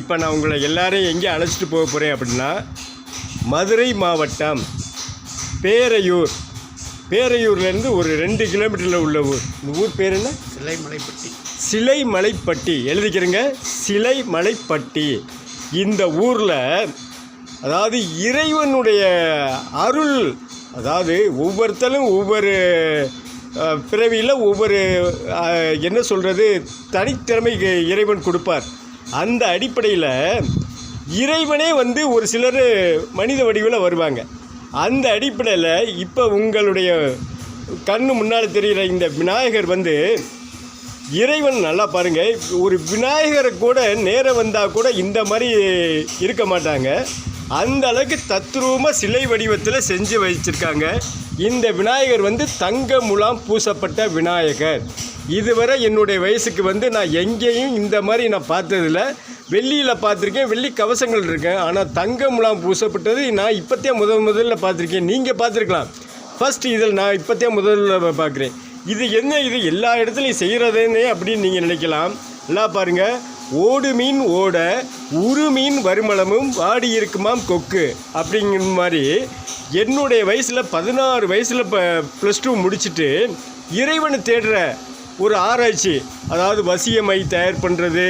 இப்போ நான் உங்களை எல்லாரையும் எங்கே அழைச்சிட்டு போக போகிறேன் அப்படின்னா மதுரை மாவட்டம் பேரையூர். பேரையூர்லேருந்து ஒரு ரெண்டு கிலோமீட்டரில் உள்ள ஊர். இந்த ஊர் பேர் என்ன? சிலைமலைப்பட்டி. சிலை மலைப்பட்டி எழுதிக்கிறேங்க. சிலை மலைப்பட்டி இந்த ஊரில் அதாவது இறைவனுடைய அருள் அதாவது ஒவ்வொருத்தரும் ஒவ்வொரு பிறவியில் ஒவ்வொரு என்ன சொல்கிறது தனித்திறமை இறைவன் கொடுப்பார். அந்த அடிப்படையில் இறைவனே வந்து ஒரு சிலர் மனித வடிவில் வருவாங்க. அந்த அடிப்படையில் இப்போ உங்களுடைய கண்ணு முன்னால் தெரிகிற இந்த விநாயகர் வந்து இறைவன் நல்லா பாருங்கள் ஒரு விநாயகரை கூட நேரம் வந்தால் கூட இந்த மாதிரி இருக்க மாட்டாங்க. அந்த அளவுக்கு தத்ரூபமாக சிலை வடிவத்தில் செஞ்சு வச்சிருக்காங்க. இந்த விநாயகர் வந்து தங்க முலாம் பூசப்பட்ட விநாயகர். இதுவரை என்னுடைய வயசுக்கு வந்து நான் எங்கேயும் இந்த மாதிரி நான் பார்த்ததில்ல. வெள்ளியில் பார்த்துருக்கேன் வெள்ளி கவசங்கள் இருக்கேன் ஆனால் தங்க முலாம் பூசப்பட்டது நான் இப்போத்தே முதல் முதல்ல பார்த்துருக்கேன். நீங்கள் பார்த்துருக்கலாம். ஃபஸ்ட் இதில் நான் இப்போத்தே முதல்ல பார்க்குறேன். இது என்ன இது? எல்லா இடத்துலையும் செய்கிறதுன்னே அப்படின்னு நீங்கள் நினைக்கலாம். நல்லா பாருங்கள் ஓடு மீன் ஓட உரு மீன் வருமளமும் வாடி இருக்குமாம் கொக்கு. அப்படிங்கிற மாதிரி என்னுடைய வயசில் பதினாறு வயசில் இப்போ ப்ளஸ் டூ முடிச்சுட்டு இறைவனை தேடுற ஒரு ஆராய்ச்சி. அதாவது வசியமை தயார் பண்ணுறது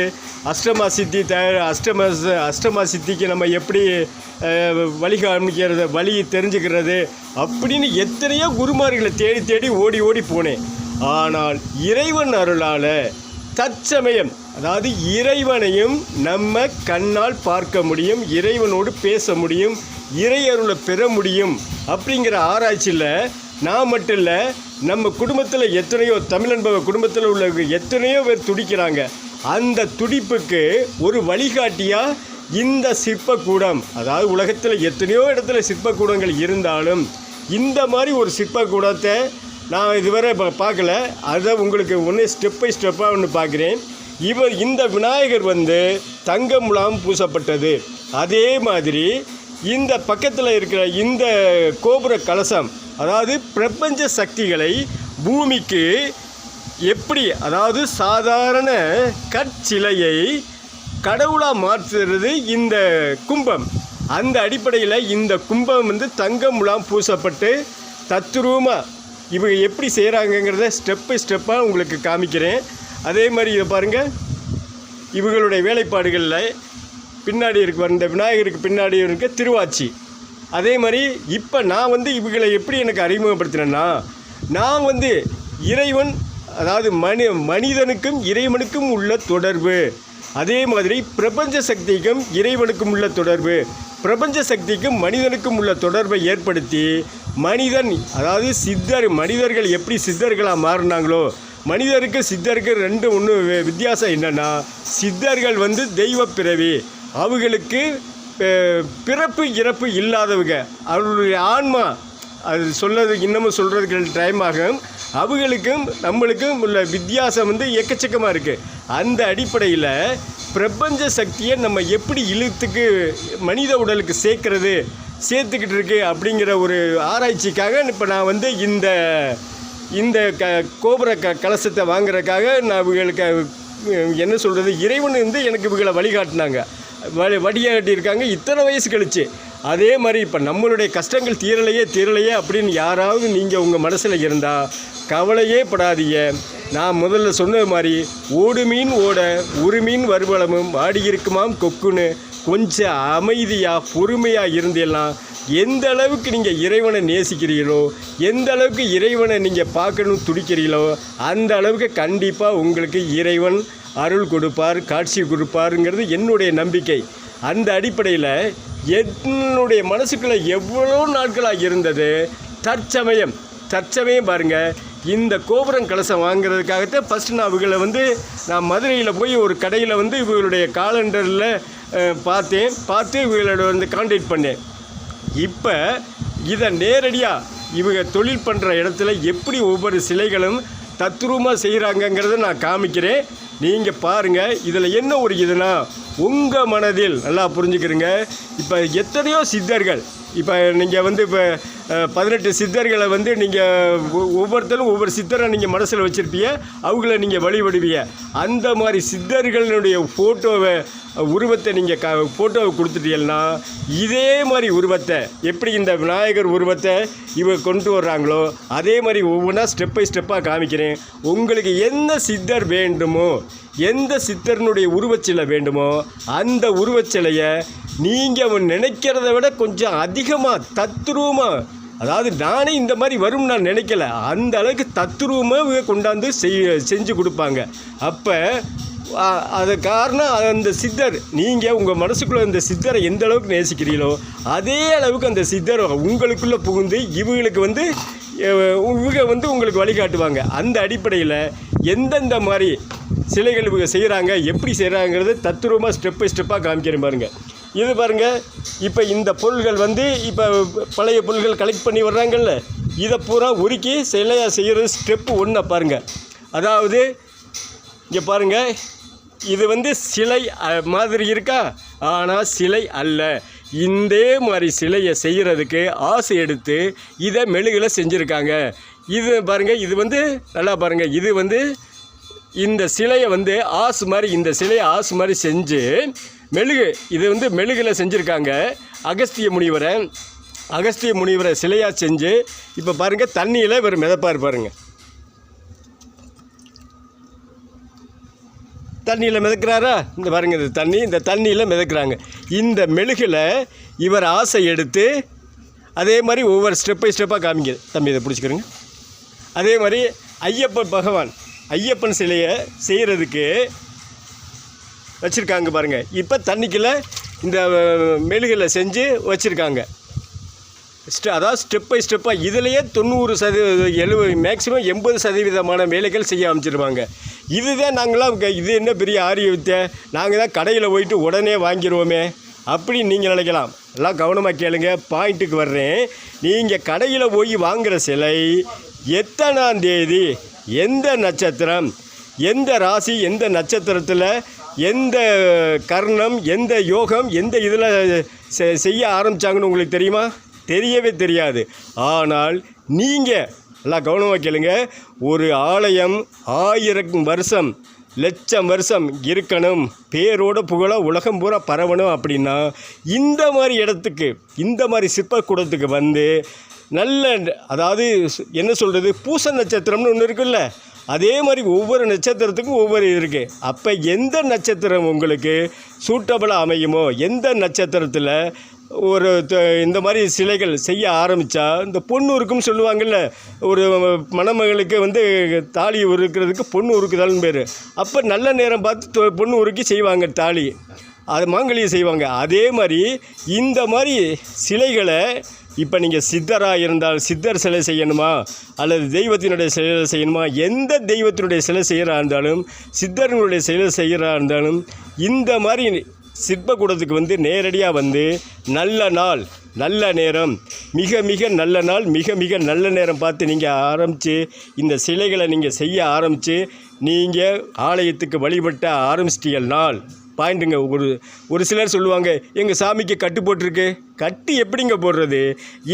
அஷ்டமா சித்தி தயார் அஷ்டம அஷ்டமா சித்திக்கு நம்ம எப்படி வழி காமிக்கிறது வழி தெரிஞ்சுக்கிறது அப்படின்னு எத்தனையோ குருமார்களை தேடி தேடி ஓடி ஓடி போனேன். ஆனால் இறைவன் அருளால் தற்சமயம் அதாவது இறைவனையும் நம்ம கண்ணால் பார்க்க முடியும் இறைவனோடு பேச முடியும் இறையருளை பெற முடியும் அப்படிங்கிற ஆராய்ச்சியில் நான் மட்டும் இல்லை நம்ம குடும்பத்தில் எத்தனையோ தமிழன்பவ குடும்பத்தில் உள்ள எத்தனையோ பேர் துடிக்கிறாங்க. அந்த துடிப்புக்கு ஒரு வழிகாட்டியாக இந்த சிற்பக்கூடம் அதாவது உலகத்தில் எத்தனையோ இடத்துல சிற்பக்கூடங்கள் இருந்தாலும் இந்த மாதிரி ஒரு சிற்பக்கூடத்தை நான் இதுவரை இப்போ பார்க்கல. அதை உங்களுக்கு ஒன்று ஸ்டெப் பை ஸ்டெப்பாக ஒன்று பார்க்குறேன். இவர் இந்த விநாயகர் வந்து தங்க முலாம் பூசப்பட்டது. அதே மாதிரி இந்த பக்கத்தில் இருக்கிற இந்த கோபுர கலசம் அதாவது பிரபஞ்ச சக்திகளை பூமிக்கு எப்படி அதாவது சாதாரண கற்சிலையை கடவுளாக மாற்றுறது இந்த கும்பம். அந்த அடிப்படையில் இந்த கும்பம் வந்து தங்க முலாம் பூசப்பட்டு தத்துரூபமாக இவங்க எப்படி செய்கிறாங்கங்கிறத ஸ்டெப் பை ஸ்டெப்பாக உங்களுக்கு காமிக்கிறேன். அதே மாதிரி இதை பாருங்கள் இவங்களுடைய வேலைப்பாடுகளில் பின்னாடி இருக்க இந்த விநாயகருக்கு பின்னாடி இருக்க திருவாச்சி. அதே மாதிரி இப்போ நான் வந்து இவங்களை எப்படி எனக்கு அறிமுகப்படுத்தினேன்னா நான் வந்து இறைவன் அதாவது மனி மனிதனுக்கும் இறைவனுக்கும் உள்ள தொடர்பு. அதே மாதிரி பிரபஞ்ச சக்திக்கும் இறைவனுக்கும் உள்ள தொடர்பு பிரபஞ்ச சக்திக்கும் மனிதனுக்கும் உள்ள தொடர்பை ஏற்படுத்தி மனிதன் அதாவது சித்தர் மனிதர்கள் எப்படி சித்தர்களாக மாறினாங்களோ மனிதருக்கு சித்தருக்கு ரெண்டு ஒன்று வித்தியாசம் என்னென்னா சித்தர்கள் வந்து தெய்வ பிறவி அவங்களுக்கு பிறப்பு இறப்பு இல்லாதவங்க அவர்களுடைய ஆன்மா அது சொல்றது இன்னமும் சொல்கிறதுக்கு டைம் ஆகும். அவங்களுக்கும் நம்மளுக்கும் உள்ள வித்தியாசம் வந்து எக்கச்சக்கமாக இருக்குது அந்த அடிப்படையில் பிரபஞ்ச சக்தியை நம்ம எப்படி இழுத்துக்கு மனித உடலுக்கு சேர்க்கறது சேர்த்துக்கிட்டு இருக்கு அப்படிங்கிற ஒரு ஆராய்ச்சிக்காக இப்போ நான் வந்து இந்த இந்த க கோபுர க கலசத்தை வாங்குறதுக்காக நான் இவங்களுக்கு என்ன சொல்கிறது இறைவன் வந்து எனக்கு இவங்களை வழிகாட்டினாங்க. வழி வடியாட்டியிருக்காங்க இத்தனை வயசு கழிச்சு. அதே மாதிரி இப்போ நம்மளுடைய கஷ்டங்கள் தீரலையே தீரலையே அப்படின்னு யாராவது நீங்கள் உங்கள் மனசில் இருந்தால் கவலையே படாதீங்க. நான் முதல்ல சொன்னது மாதிரி ஓடு மீன் ஓட ஒரு மீன் வருவளமும் ஆடி கொக்குன்னு கொஞ்சம் அமைதியாக பொறுமையாக இருந்தெல்லாம் எந்த அளவுக்கு நீங்கள் இறைவனை நேசிக்கிறீங்களோ எந்த அளவுக்கு இறைவனை நீங்கள் பார்க்கணும் துடிக்கிறீங்களோ அந்த அளவுக்கு கண்டிப்பாக உங்களுக்கு இறைவன் அருள் கொடுப்பார் காட்சி கொடுப்பாருங்கிறது என்னுடைய நம்பிக்கை. அந்த அடிப்படையில் என்னுடைய மனசுக்குள்ள எவ்வளோ நாட்களாக இருந்தது? தற்சமயம். தற்சமயம் பாருங்க. இந்த கோபுரம் கலசம் வாங்குறதுக்காகத்தான் ஃபஸ்ட்டு நான் இவங்களை வந்து நான் மதுரையில் போய் ஒரு கடையில் வந்து இவங்களுடைய காலண்டரில் பார்த்தேன். பார்த்து இவங்களோட வந்து கான்டாக்ட் பண்ணேன். இப்போ இதை நேரடியாக இவங்க தொழில் பண்ணுற இடத்துல எப்படி ஒவ்வொரு சிலைகளும் தத்ரூபமாக செய்கிறாங்கங்கிறத நான் காமிக்கிறேன். நீங்கள் பாருங்கள் இதில் என்ன ஒரு இதுனா உங்கள் மனதில் நல்லா புரிஞ்சுக்கிறீங்க. இப்போ எத்தனையோ சித்தர்கள் இப்போ நீங்கள் வந்து இப்போ பதினெட்டு சித்தர்களை வந்து நீங்கள் ஒவ்வொருத்தரும் ஒவ்வொரு சித்தரை நீங்கள் மனசில் வச்சுருப்பீங்க. அவங்கள நீங்கள் வழிபடுவீங்க. அந்த மாதிரி சித்தர்களுடைய ஃபோட்டோவை உருவத்தை நீங்கள் க ஃபோட்டோவை கொடுத்துட்டீங்கன்னா இதே மாதிரி உருவத்தை எப்படி இந்த விநாயகர் உருவத்தை இவங்க கொண்டு வர்றாங்களோ அதே மாதிரி ஒவ்வொன்றா ஸ்டெப் பை ஸ்டெப்பாக காமிக்கிறேன். உங்களுக்கு எந்த சித்தர் வேண்டுமோ எந்த சித்தர்னுடைய உருவச்சிலை வேண்டுமோ அந்த உருவச்சிலையை நீங்கள் நினைக்கிறத விட கொஞ்சம் அதிகமாக தத்ரூபமாக அதாவது நானே இந்த மாதிரி வரும்னு நான் நினைக்கல. அந்த அளவுக்கு தத்ரூபமாக கொண்டாந்து செய் செஞ்சு கொடுப்பாங்க. அப்போ அது காரணம் அந்த சித்தர். நீங்கள் உங்கள் மனசுக்குள்ளே அந்த சித்தரை எந்த அளவுக்கு நேசிக்கிறீங்களோ அதே அளவுக்கு அந்த சித்தர் உங்களுக்குள்ளே புகுந்து இவங்களுக்கு வந்து இவங்க வந்து உங்களுக்கு வழிகாட்டுவாங்க. அந்த அடிப்படையில் எந்தெந்த மாதிரி சிலைகள் இவங்க செய்கிறாங்க எப்படி செய்கிறாங்கிறது தத்ரூபமாக ஸ்டெப் பை ஸ்டெப்பாக காமிக்கிற பாருங்கள் இது பாருங்கள் இப்போ இந்த பொருள்கள் வந்து இப்போ பழைய பொருள்கள் கலெக்ட் பண்ணி வர்றாங்கல்ல இதை பூரா உருக்கி சிலையாக செய்கிறது ஸ்டெப்பு ஒன்றை பாருங்கள் அதாவது இங்கே பாருங்க இது வந்து சிலை மாதிரி இருக்கா? ஆனால் சிலை அல்ல. இதே மாதிரி சிலையை செய்கிறதுக்கு ஆசை எடுத்து இதை மெழுகில் செஞ்சுருக்காங்க. இது பாருங்கள் இது வந்து நல்லா பாருங்கள் இது வந்து இந்த சிலையை வந்து ஆசு மாதிரி இந்த சிலையை ஆசு மாதிரி செஞ்சு மெழுகு. இது வந்து மெழுகில் செஞ்சுருக்காங்க. அகஸ்திய முனிவரை. அகஸ்திய முனிவரை சிலையாக செஞ்சு இப்போ பாருங்கள் தண்ணியில் இவர் மிதப்பார் பாருங்கள் தண்ணியில் மிதக்கிறாரா? இந்த பாருங்க இந்த தண்ணி இந்த தண்ணியில் மிதக்கிறாங்க. இந்த மெழுகில் இவர் ஆசை எடுத்து அதே மாதிரி ஒவ்வொரு ஸ்டெப் பை ஸ்டெப்பாக காமிங்க தம்பி இதை பிடிச்சிக்கிறங்க. அதே மாதிரி ஐயப்பன் பகவான் ஐயப்பன் சிலையை செய்கிறதுக்கு வச்சுருக்காங்க பாருங்கள் இப்போ தண்ணிக்குள்ளே இந்த மெழுகில் செஞ்சு வச்சுருக்காங்க. ஸ்டெ அதாவது ஸ்டெப் பை ஸ்டெப்பாக இதுலேயே தொண்ணூறு சதவீத எழுபது மேக்ஸிமம் எண்பது சதவீதமான வேலைகள் செய்ய அமைச்சிருவாங்க இதுதான் நாங்களாம் இது என்ன பெரிய ஆரிய வித்தை நாங்கள் தான் கடையில் போயிட்டு உடனே வாங்கிடுவோமே அப்படி நீங்கள் நினைக்கலாம். எல்லாம் கவனமாக கேளுங்க. பாயிண்ட்டுக்கு வர்றேன். நீங்கள் கடையில் போய் வாங்குகிற சிலை எத்தனாம் தேதி எந்த நட்சத்திரம் எந்த ராசி எந்த நட்சத்திரத்தில் எந்த கர்ணம் எந்த யோகம் எந்த இதில் செ- செய்ய ஆரம்பித்தாங்கன்னு உங்களுக்கு தெரியுமா? தெரியவே தெரியாது. ஆனால் நீங்கள் எல்லாம் கவனமாக கேளுங்க ஒரு ஆலயம் ஆயிரம் வருஷம் லட்சம் வருஷம் இருக்கணும் பேரோட புகழ உலகம் பூரா பரவணும் அப்படின்னா இந்த மாதிரி இடத்துக்கு இந்த மாதிரி சிற்பக்கூடத்துக்கு வந்து நல்ல அதாவது என்ன சொல்கிறது பூச நட்சத்திரம்னு ஒன்று இருக்குல்ல அதே மாதிரி ஒவ்வொரு நட்சத்திரத்துக்கும் ஒவ்வொரு இருக்குது அப்போ எந்த நட்சத்திரம் உங்களுக்கு சூட்டபுளாக அமையுமோ எந்த நட்சத்திரத்தில் ஒரு த- இந்த மாதிரி சிலைகள் செய்ய ஆரம்பித்தா இந்த பொண்ணு உருக்குன்னு சொல்லுவாங்கல்ல ஒரு மணமகளுக்கு வந்து தாலி உருக்கிறதுக்கு பொண்ணு உருக்குதல்னு பேர். அப்போ நல்ல நேரம் பார்த்து பொண்ணு உருக்கி செய்வாங்க தாலி. அது மாங்கலியம் செய்வாங்க. அதே மாதிரி இந்த மாதிரி சிலைகளை இப்போ நீங்கள் சித்தராக இருந்தால் சித்தர் சிலை செய்யணுமா? அல்லது தெய்வத்தினுடைய சிலை செய்யணுமா? எந்த தெய்வத்தினுடைய சிலை செய்கிறா இருந்தாலும் சித்தர்களுடைய சிலை செய்கிறா இருந்தாலும் இந்த மாதிரி சிற்பக்கூடத்துக்கு வந்து நேரடியாக வந்து நல்ல நாள் நல்ல நேரம் மிக மிக நல்ல நாள் மிக மிக நல்ல நேரம் பார்த்து நீங்கள் ஆரம்பித்து இந்த சிலைகளை நீங்கள் செய்ய ஆரம்பித்து நீங்கள் ஆலயத்துக்கு வழிபட்ட ஆரம்பிச்சிட்டீங்கன்னால் பாயிண்ட்டுங்க. ஒரு ஒரு சிலர் சொல்லுவாங்க எங்கள் சாமிக்கு கட்டு போட்டிருக்கு. கட்டு எப்படிங்க போடுறது?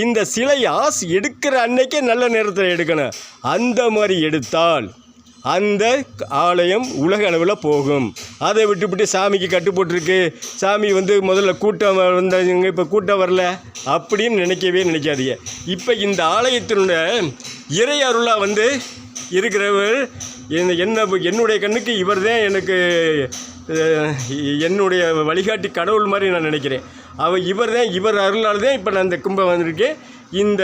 இந்த சிலை ஆசை எடுக்கிற அன்னைக்கே நல்ல நேரத்தில் எடுக்கணும். அந்த மாதிரி எடுத்தால் அந்த ஆலயம் உலக அளவில் போகும். அதை விட்டுவிட்டு சாமிக்கு கட்டு போட்டிருக்கு. சாமி வந்து முதல்ல கூட்டம் வந்தவங்க இப்போ கூட்டம் வரல அப்படின்னு நினைக்கவே நினைக்காதீங்க. இப்போ இந்த ஆலயத்தினுடைய இறை அருளாக வந்து இருக்கிறவர் என்ன என்னுடைய கண்ணுக்கு இவர் தான் எனக்கு என்னுடைய வழிகாட்டி கடவுள் மாதிரி நான் நினைக்கிறேன். அவர் இவர் தான் இவர் அருளால் தான் இப்போ நான் இந்த கும்பம் வந்திருக்கேன். இந்த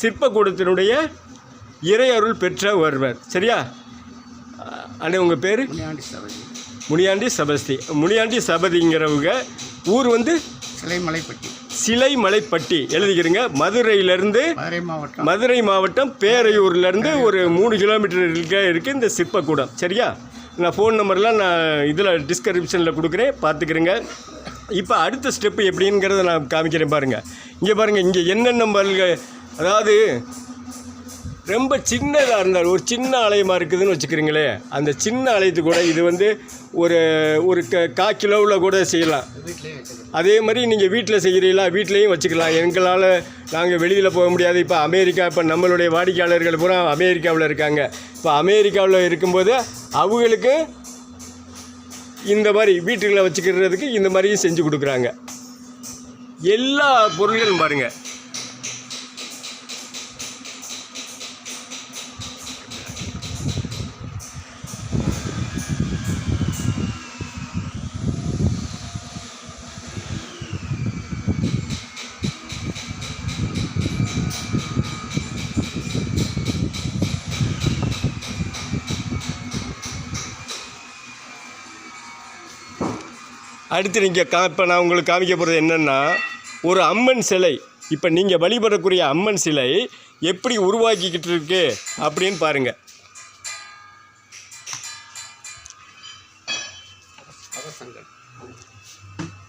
சிற்பக்கூடத்தினுடைய இறை அருள் பெற்ற ஒருவர். சரியா? அண்ணே உங்கள் பேர்? முனியாண்டி சபஸ்தி முனியாண்டி சபதிங்கிறவங்க ஊர் வந்து சிலைமலைப்பட்டி. சிலைமலைப்பட்டி. எழுதிக்கிறீங்க. மதுரையிலேருந்து மதுரை மாவட்டம். பேரையூர்லேருந்து ஒரு மூணு கிலோமீட்டருக்கு இருக்குது இந்த சிற்பக்கூடம். சரியா? நான் ஃபோன் நம்பர்லாம் நான் இதில் டிஸ்கிரிப்ஷனில் கொடுக்குறேன். பார்த்துக்கிறேங்க. இப்போ அடுத்த ஸ்டெப்பு எப்படிங்கிறத நான் காமிக்கிறேன் பாருங்கள் இங்கே பாருங்கள் இங்கே என்னென்ன மல்க அதாவது ரொம்ப சின்னதாக இருந்தால் ஒரு சின்ன ஆலயமாக இருக்குதுன்னு வச்சுக்கிறீங்களே அந்த சின்ன ஆலயத்து கூட இது வந்து ஒரு ஒரு க கா கிலோவில் கூட செய்யலாம். அதே மாதிரி நீங்கள் வீட்டில் செய்கிறீங்களா வீட்லேயும் வச்சுக்கலாம். எங்களால் நாங்கள் வெளியில் போக முடியாது. இப்போ அமெரிக்கா இப்போ நம்மளுடைய வாடிக்கையாளர்கள் பூரா அமெரிக்காவில் இருக்காங்க. இப்போ அமெரிக்காவில் இருக்கும்போது அவங்களுக்கு இந்த மாதிரி வீட்டுகளை வச்சுக்கிறதுக்கு இந்த மாதிரியும் செஞ்சு கொடுக்குறாங்க. எல்லா பொருள்களும் பாருங்கள் அடுத்து நீங்கள் கா இப்போ நான் உங்களுக்கு காமிக்க போகிறது என்னென்னா ஒரு அம்மன் சிலை. இப்போ நீங்கள் வழிபடக்கூடிய அம்மன் சிலை எப்படி உருவாக்கிக்கிட்டு இருக்கு அப்படின்னு பாருங்கள்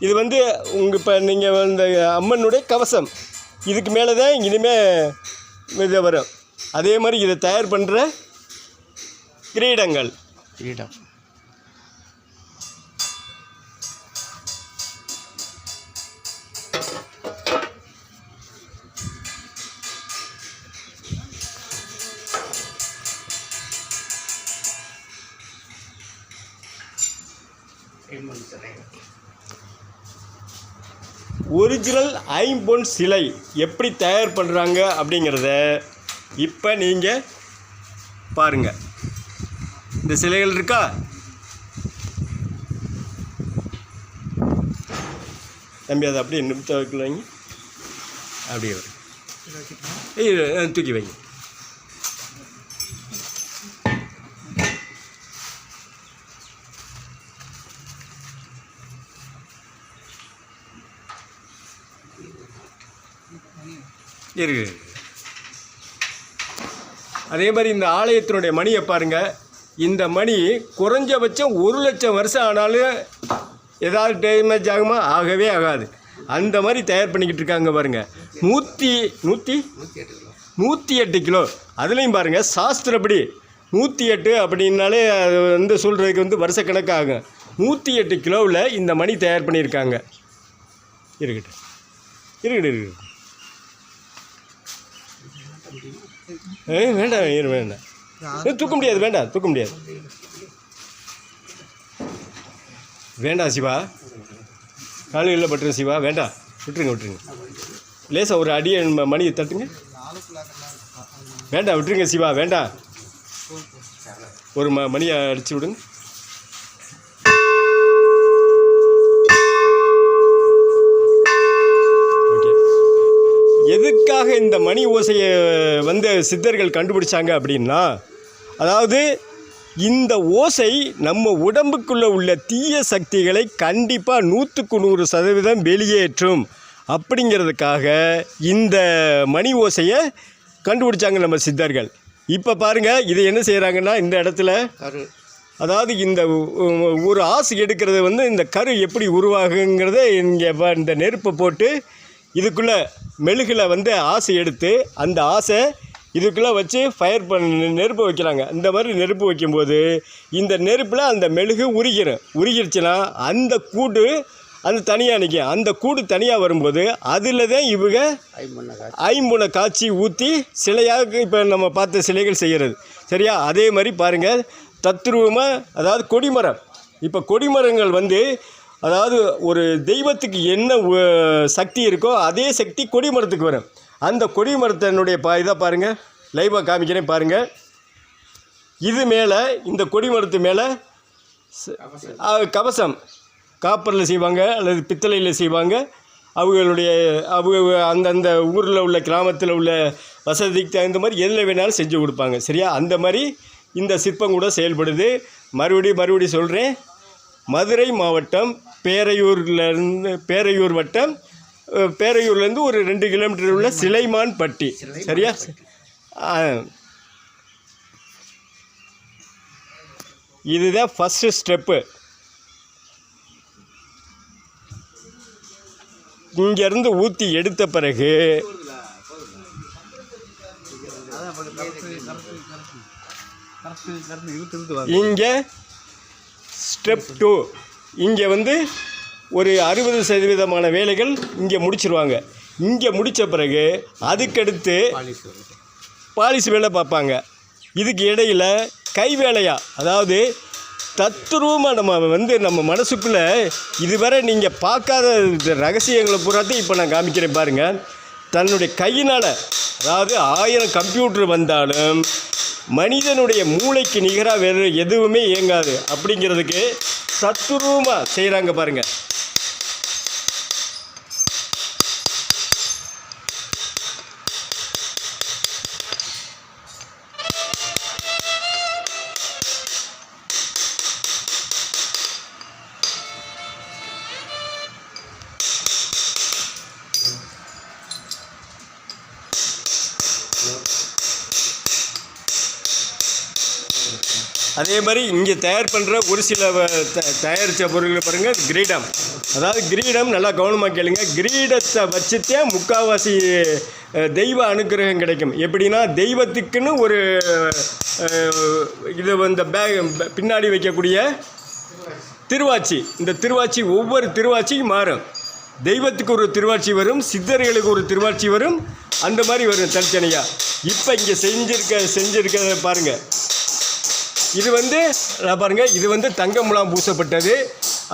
இது வந்து உங்கள் இப்போ நீங்கள் இந்த அம்மனுடைய கவசம். இதுக்கு மேலே தான் இனிமேல் இது வரும். அதே மாதிரி இதை தயார் பண்ணுற கிரீடங்கள். கிரீடம். ஒரிஜினல் ஐம்பொன் சிலை எப்படி தயார் பண்ணுறாங்க அப்படிங்கிறத இப்போ நீங்கள் பாருங்கள் இந்த சிலைகள் இருக்கா? தம்பி அதை அப்படியே நிமித்த வைக்கலாங்க. அப்படியே வரும் தூக்கி வைங்க. இருக்கு அதே மாதிரி இந்த ஆலயத்தினுடைய மணியை பாருங்கள் இந்த மணி குறைஞ்சபட்சம் ஒரு லட்சம் வருஷம் ஆனாலும் ஏதாவது டேமேஜ் ஆகுமா? ஆகவே ஆகாது. அந்த மாதிரி தயார் பண்ணிக்கிட்டு இருக்காங்க பாருங்கள் நூற்றி நூற்றி நூற்றி எட்டு கிலோ. அதுலேயும் பாருங்கள் சாஸ்திரப்படி நூற்றி எட்டு அப்படின்னாலே அது வந்து சொல்கிறதுக்கு வந்து வருஷக்கணக்காகும். நூற்றி எட்டு கிலோவில் இந்த மணி தயார் பண்ணியிருக்காங்க. இருக்கட்டும் இருக்கட்டும் இருக்கட்டும் ஏ வேண்டாம் ஏறு வேண்டாம். தூக்க முடியாது வேண்டாம் தூக்க முடியாது. வேண்டாம் சிவா. காலையில் பட்டுரு சிவா. வேண்டாம் விட்டுருங்க விட்டுருங்க. லேசாக ஒரு அடியை ம- மணியை தட்டுங்க. வேண்டாம் விட்டுருங்க சிவா. வேண்டாம். ஒரு ம மணியை அடிச்சு விடுங்க. எதுக்காக இந்த மணி ஓசையை வந்து சித்தர்கள் கண்டுபிடிச்சாங்க அப்படின்னா அதாவது இந்த ஓசை நம்ம உடம்புக்குள்ளே உள்ள தீய சக்திகளை கண்டிப்பாக நூற்றுக்கு நூறு சதவீதம் வெளியேற்றும் அப்படிங்கிறதுக்காக இந்த மணி ஓசையை கண்டுபிடிச்சாங்க நம்ம சித்தர்கள். இப்போ பாருங்கள் இதை என்ன செய்கிறாங்கன்னா இந்த இடத்துல அதாவது இந்த ஒரு ஆசை எடுக்கிறது வந்து இந்த கரு எப்படி உருவாகுங்கிறத இங்கே இந்த நெருப்பை போட்டு இதுக்குள்ளே மெழுகில் வந்து ஆசை எடுத்து அந்த ஆசை இதுக்குள்ளே வச்சு ஃபயர் பண்ண நெருப்பு வைக்கிறாங்க. இந்த மாதிரி நெருப்பு வைக்கும்போது இந்த நெருப்பில் அந்த மெழுகு உருகிடும் உருகிருச்சுன்னா அந்த கூடு அது தனியாக நிற்கும் அந்த கூடு தனியாக வரும்போது அதில் தான் இவங்க ஐம்பொன்ன காட்சி ஐம்புனை காய்ச்சி ஊற்றி சிலையாக இப்போ நம்ம பார்த்த சிலைகள் செய்கிறது சரியா? அதே மாதிரி பாருங்கள். தத்ரூபமாக அதாவது கொடிமரம். இப்போ கொடிமரங்கள் வந்து அதாவது ஒரு தெய்வத்துக்கு என்ன சக்தி இருக்கோ அதே சக்தி கொடிமரத்துக்கு வரும். அந்த கொடிமரத்தினுடைய பா இதை பாருங்கள் லைவாக காமிக்கிறேன் பாருங்கள் இது மேலே இந்த கொடிமரத்து மேலே கவசம். காப்பரில் செய்வாங்க அல்லது பித்தளையில் செய்வாங்க. அவங்களுடைய அவங்க அந்தந்த ஊரில் உள்ள கிராமத்தில் உள்ள வசதிக்கு தகுந்த மாதிரி எதில் வேணாலும் செஞ்சு கொடுப்பாங்க. சரியா? அந்த மாதிரி இந்த சிற்பம் கூட செயல்படுது. மறுபடியும் மறுபடியும் சொல்கிறேன் மதுரை மாவட்டம் பேரையூர்லேருந்து பேரையூர் வட்டம் பேரையூர்லேருந்து ஒரு ரெண்டு கிலோமீட்டர் உள்ள சிலைமான் பட்டி சரியா. இதுதான் ஃபஸ்ட்டு ஸ்டெப்பு இங்கேருந்து ஊற்றி எடுத்த பிறகு இங்கே ஸ்டெப் டூ இங்கே வந்து ஒரு அறுபது சதவீதமான வேலைகள் இங்கே முடிச்சிருவாங்க. இங்கே முடித்த பிறகு அதுக்கடுத்து பாலிசி வேலை பார்ப்பாங்க. இதுக்கு இடையில் கை வேலையாக அதாவது தத்துருவமாக நம்ம வந்து நம்ம மனசுக்குள்ளே இதுவரை நீங்கள் பார்க்காத இந்த ரகசியங்களை பூராத்தையும் இப்போ நான் காமிக்கிறேன் பாருங்கள் தன்னுடைய கையினால் அதாவது ஆயிரம் கம்ப்யூட்டர் வந்தாலும் மனிதனுடைய மூளைக்கு நிகராக வேறு எதுவுமே இயங்காது. அப்படிங்கிறதுக்கு சத்துருவமாக செய்கிறாங்க பாருங்கள் அதே மாதிரி இங்கே தயார் பண்ணுற ஒரு சில தயாரித்த பொருட்களை பாருங்கள் கிரீடம். அதாவது கிரீடம் நல்லா கவனமாக கேளுங்க. கிரீடத்தை வச்சுத்தே முக்கால்வாசி தெய்வ அனுக்கிரகம் கிடைக்கும். எப்படின்னா தெய்வத்துக்குன்னு ஒரு இது இந்த பேக் பின்னாடி வைக்கக்கூடிய திருவாச்சி. இந்த திருவாச்சி ஒவ்வொரு திருவாச்சியும் மாறும். தெய்வத்துக்கு ஒரு திருவாட்சி வரும் சித்தர்களுக்கு ஒரு திருவாட்சி வரும். அந்த மாதிரி வரும் தனித்தனியாக இப்போ இங்கே செஞ்சிருக்க செஞ்சிருக்கிறத பாருங்கள் இது வந்து நான் இது வந்து தங்க முலாம் பூசப்பட்டது.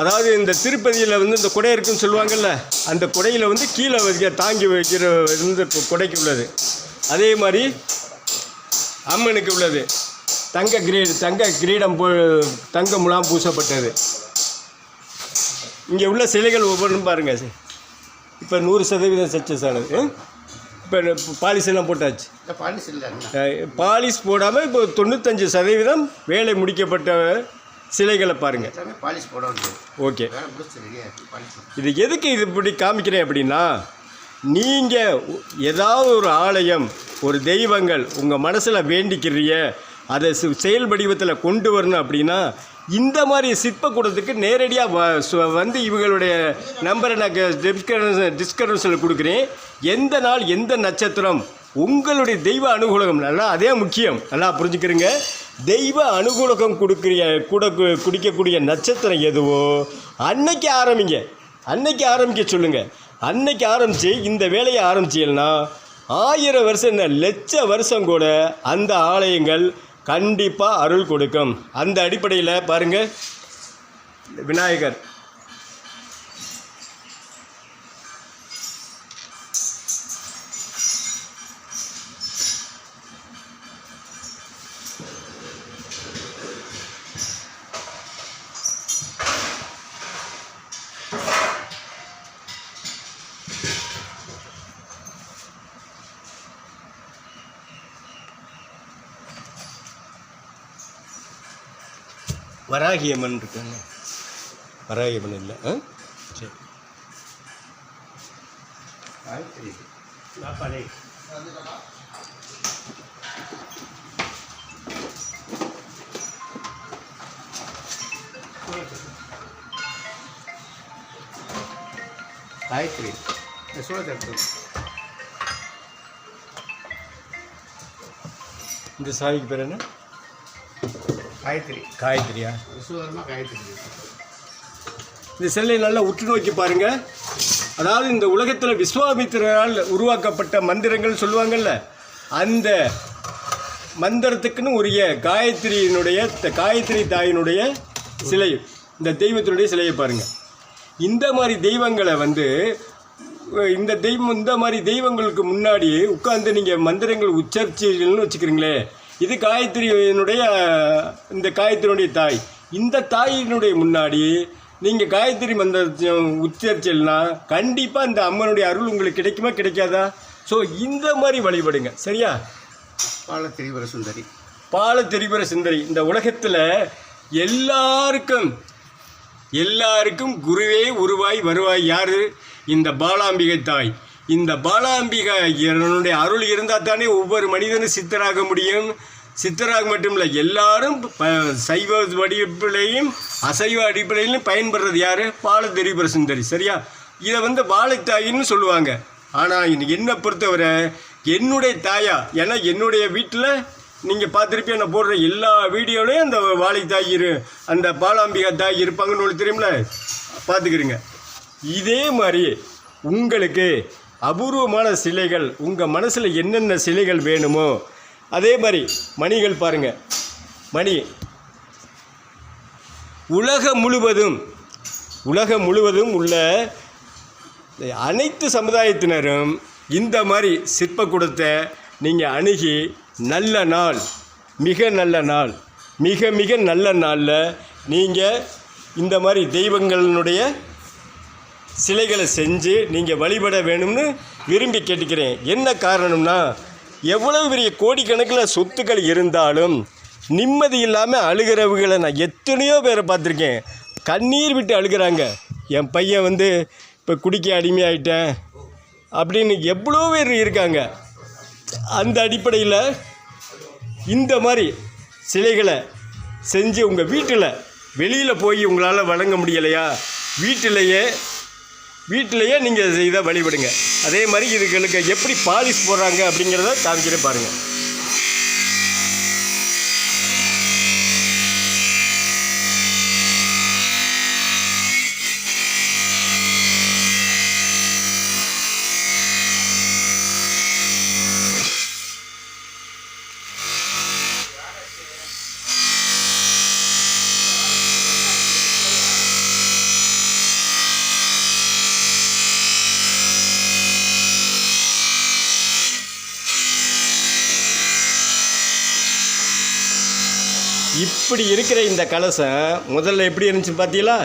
அதாவது இந்த திருப்பதியில் வந்து இந்த குடை இருக்குன்னு சொல்லுவாங்கல்ல அந்த குடையில் வந்து கீழே வைக்க தாங்கி வைக்கிற இந்த குடைக்கு உள்ளது. அதே மாதிரி அம்மனுக்கு உள்ளது. தங்க கிரீ தங்க கிரீடம் போ தங்க முலாம் பூசப்பட்டது. இங்கே உள்ள சிலைகள் ஒவ்வொன்றும் பாருங்கள் இப்போ நூறு சதவீதம் சக்ஸஸ் ஆனது. இப்போ பாலிஸ் எல்லாம் போட்டாச்சு. பாலிஷ் இல்லை பாலிஷ் போடாமல் இப்போ தொண்ணூத்தஞ்சு சதவீதம் வேலை முடிக்கப்பட்ட சிலைகளை பாருங்கள் பாலிஷ் போட ஓகே. இது எதுக்கு இது இப்படி காமிக்கிறேன் அப்படின்னா நீங்கள் ஏதாவது ஒரு ஆலயம் ஒரு தெய்வங்கள் உங்கள் மனசில் வேண்டிக்கிறீங்க அதை செயல் வடிவத்தில் கொண்டு வரணும் அப்படின்னா இந்த மாதிரி சிற்பக்கூடத்துக்கு நேரடியாக வ வந்து இவங்களுடைய நம்பரை நான் டிஸ்கரன்ஸ் டிஸ்கரன்ஸில் கொடுக்குறேன். எந்த நாள் எந்த நட்சத்திரம் உங்களுடைய தெய்வ அனுகூலகம் நல்லா அதே முக்கியம். நல்லா புரிஞ்சுக்கிறீங்க. தெய்வ அனுகூலகம் கொடுக்குற கூட குடிக்கக்கூடிய நட்சத்திரம் எதுவோ அன்னைக்கு ஆரம்பிங்க. அன்னைக்கு ஆரம்பிக்க சொல்லுங்கள் அன்னைக்கு ஆரம்பித்து இந்த வேலையை ஆரம்பிச்சீங்கன்னா ஆயிரம் வருஷம் என்ன லட்ச வருஷம் கூட அந்த ஆலயங்கள் கண்டிப்பாக அருள் கொடுக்கும். அந்த அடிப்படையில் பாருங்கள் விநாயகர். வராகியம்மன் இருக்காங்க. வராகியம்மன் இல்லை. ஆ? சரி. காயத்ரி. காயத்ரி. இந்த சாமிக்கு பேர் என்ன? காயத்ரி. காயத்ரியா? விசுவரமாக காயத்ரி. இந்த செல்லை நல்லா உற்று நோக்கி பாருங்க. அதாவது இந்த உலகத்தில் விஸ்வாமித்திரரால் உருவாக்கப்பட்ட மந்திரங்கள் சொல்லுவாங்கல்ல அந்த மந்திரத்துக்குன்னு உரிய காயத்ரியினுடைய காயத்ரி தாயினுடைய சிலை இந்த தெய்வத்தினுடைய சிலையை பாருங்க. இந்த மாதிரி தெய்வங்களை வந்து இந்த தெய்வம் இந்த மாதிரி தெய்வங்களுக்கு முன்னாடி உட்கார்ந்து நீங்கள் மந்திரங்கள் உச்சரிச்சீங்கன்னு வச்சுக்கிறீங்களே இது காயத்ரியினுடைய இந்த காயத்ரியினுடைய தாய். இந்த தாயினுடைய முன்னாடி நீங்கள் காயத்ரி மந்திரத்தை உச்சரிச்சல்னா கண்டிப்பாக இந்த அம்மனுடைய அருள் உங்களுக்கு கிடைக்குமா கிடைக்காதா? ஸோ இந்த மாதிரி வழிபடுங்க. சரியா? பால திரிபுர சுந்தரி பால தெரிபுர சுந்தரி இந்த உலகத்தில் எல்லாருக்கும் எல்லாருக்கும் குருவே உருவாய் வருவாய் யாரு? இந்த பாலாம்பிகை தாய். இந்த பாலாம்பிகை என்னுடைய அருள் இருந்தால் தானே ஒவ்வொரு மனிதனும் சித்தராக முடியும். சித்தராக மட்டும் இல்லை எல்லாரும் ப சைவ வடிப்பிலையும் அசைவ அடிப்படையிலும் பயன்படுறது யார்? பாலதெரிபுர சுந்தரி சரியா? இதை வந்து வாழைத்தாயின்னு சொல்லுவாங்க. ஆனால் என்னை பொறுத்தவரை என்னுடைய தாயா ஏன்னா என்னுடைய வீட்டில் நீங்கள் பார்த்துருப்பீங்க நான் போடுற எல்லா வீடியோலையும் அந்த வாழை இரு அந்த பாலாம்பிகா தாய் இருப்பாங்கன்னு உங்களுக்கு தெரியுமில பார்த்துக்கிறீங்க. இதே மாதிரி உங்களுக்கு அபூர்வமான சிலைகள் உங்கள் மனசில் என்னென்ன சிலைகள் வேணுமோ அதே மாதிரி மணிகள் பாருங்கள் மணி. உலகம் முழுவதும் உலகம் முழுவதும் உள்ள அனைத்து சமுதாயத்தினரும் இந்த மாதிரி சிற்பக்கூடத்தை நீங்கள் அணுகி நல்ல நாள் மிக நல்ல நாள் மிக மிக நல்ல நாளில் நீங்கள் இந்த மாதிரி தெய்வங்களினுடைய சிலைகளை செஞ்சு நீங்கள் வழிபட வேணும்னு விரும்பி கேட்டுக்கிறேன். என்ன காரணம்னா எவ்வளவு பெரிய கோடிக்கணக்கில் சொத்துக்கள் இருந்தாலும் நிம்மதி இல்லாமல் அழுகிறவங்களை நான் எத்தனையோ பேரை பார்த்துருக்கேன். கண்ணீர் விட்டு அழுகிறாங்க. என் பையன் வந்து இப்போ குடிக்க அடிமையாயிட்டேன். அப்படின்னு எவ்வளோ பேர் இருக்காங்க. அந்த அடிப்படையில் இந்த மாதிரி சிலைகளை செஞ்சு உங்கள் வீட்டில் வெளியில் போய் உங்களால் வழங்க முடியலையா? வீட்டிலேயே வீட்டிலையே நீங்கள் இதை வழிபடுங்க. அதே மாதிரி இதுகளுக்கு எப்படி பாலிஷ் போடுறாங்க அப்படிங்கிறத காமிக்கிறேன் பாருங்கள் இப்படி இருக்கிற இந்த கலசம் முதல்ல எப்படி இருந்துச்சு பார்த்தீங்களா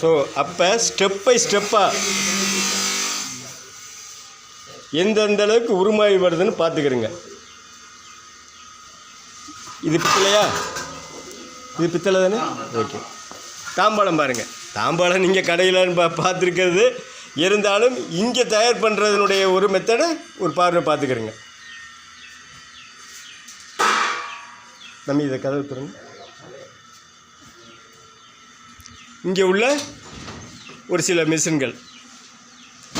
ஸோ அப்போ ஸ்டெப் பை ஸ்டெப்பாக எந்தெந்த அளவுக்கு உருமாறி வருதுன்னு பார்த்துக்கிறங்க. இது பித்தளையா? இது பித்தளை தானே? ஓகே தாம்பாளம் பாருங்கள் தாம்பாளம் நீங்கள் கடையில் பா பார்த்துருக்கிறது. இருந்தாலும் இங்கே தயார் பண்ணுறதுனுடைய ஒரு மெத்தடை ஒரு பார்வை பார்த்துக்கிறங்க. நம்ம இதை கதவு திறங்க இங்கே உள்ள ஒரு சில மிஷின்கள்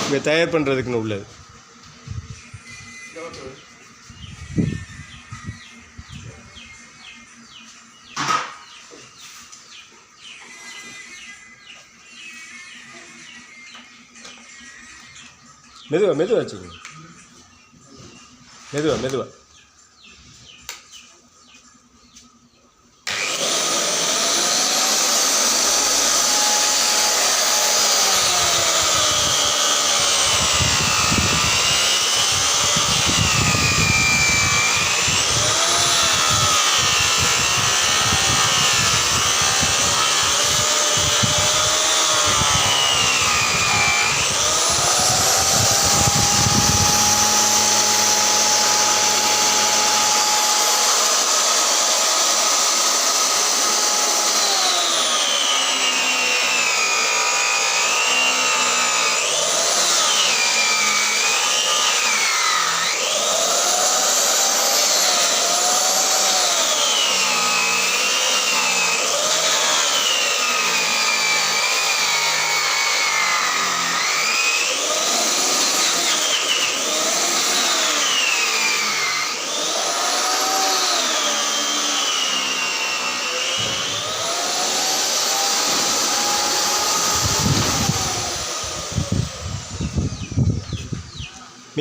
இங்கே தயார் பண்ணுறதுக்குன்னு உள்ளது. மெதுவா மெதுவா வச்சுக்கோங்க. மெதுவா மெதுவா.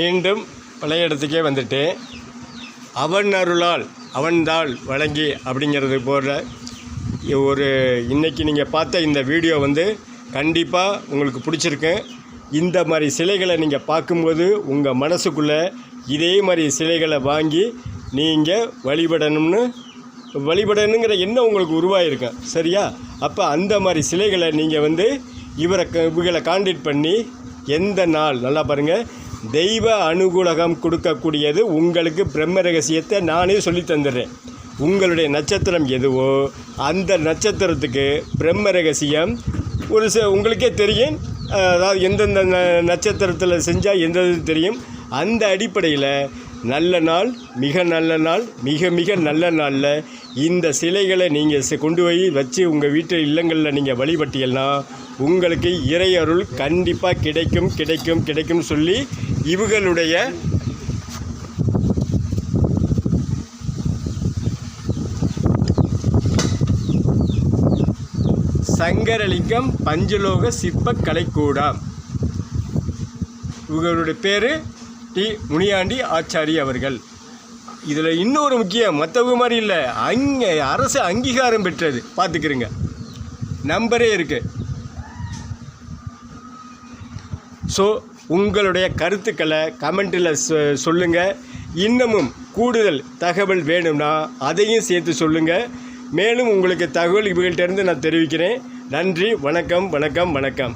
மீண்டும் பழைய இடத்துக்கே வந்துட்டேன் அவன் அருளால் அவன்தாள் வழங்கி அப்படிங்கிறது போல் ஒரு இன்றைக்கி நீங்கள் பார்த்த இந்த வீடியோ வந்து கண்டிப்பாக உங்களுக்கு பிடிச்சிருக்கு. இந்த மாதிரி சிலைகளை நீங்கள் பார்க்கும்போது உங்கள் மனசுக்குள்ளே இதே மாதிரி சிலைகளை வாங்கி நீங்கள் வழிபடணும்னு வழிபடணுங்கிற எண்ணம் உங்களுக்கு உருவாயிருக்கும் சரியா? அப்போ அந்த மாதிரி சிலைகளை நீங்கள் வந்து இவரை க- இவங்களை காண்டக்ட் பண்ணி எந்த நாள் நல்லா பாருங்கள் தெய்வ அனுகூலகம் கொடுக்கக்கூடியது உங்களுக்கு பிரம்ம ரகசியத்தை நானே சொல்லி தந்துடுறேன். உங்களுடைய நட்சத்திரம் எதுவோ அந்த நட்சத்திரத்துக்கு பிரம்ம ரகசியம் ஒரு ச உங்களுக்கே தெரியும். அதாவது எந்தெந்த ந- நட்சத்திரத்தில் செஞ்சால் எந்த தெரியும். அந்த அடிப்படையில் நல்ல நாள் மிக நல்ல நாள் மிக மிக நல்ல நாளில் இந்த சிலைகளை நீங்கள் கொண்டு போய் வச்சு உங்கள் வீட்டு இல்லங்களில் நீங்கள் வழிபட்டீங்கன்னா உங்களுக்கு இறையருள் கண்டிப்பாக கிடைக்கும் கிடைக்கும் கிடைக்கும் சொல்லி இவங்களுடைய சங்கரலிங்கம் பஞ்சலோக சிற்ப கலைக்கூடம். இவங்களுடைய பேர் டி முனியாண்டி ஆச்சாரி அவர்கள். இதில் இன்னொரு முக்கியம் மற்றவங்க மாதிரி இல்லை. அங்கே அரசு அங்கீகாரம் பெற்றது. பார்த்துக்கிறங்க நம்பரே இருக்குது ஸோ உங்களுடைய கருத்துக்களை கமெண்ட்டில் சொல்லுங்கள் இன்னமும் கூடுதல் தகவல் வேணும்னா அதையும் சேர்த்து சொல்லுங்கள் மேலும் உங்களுக்கு தகவல் இவங்கள்ட்டேருந்து நான் தெரிவிக்கிறேன். நன்றி வணக்கம் வணக்கம் வணக்கம்.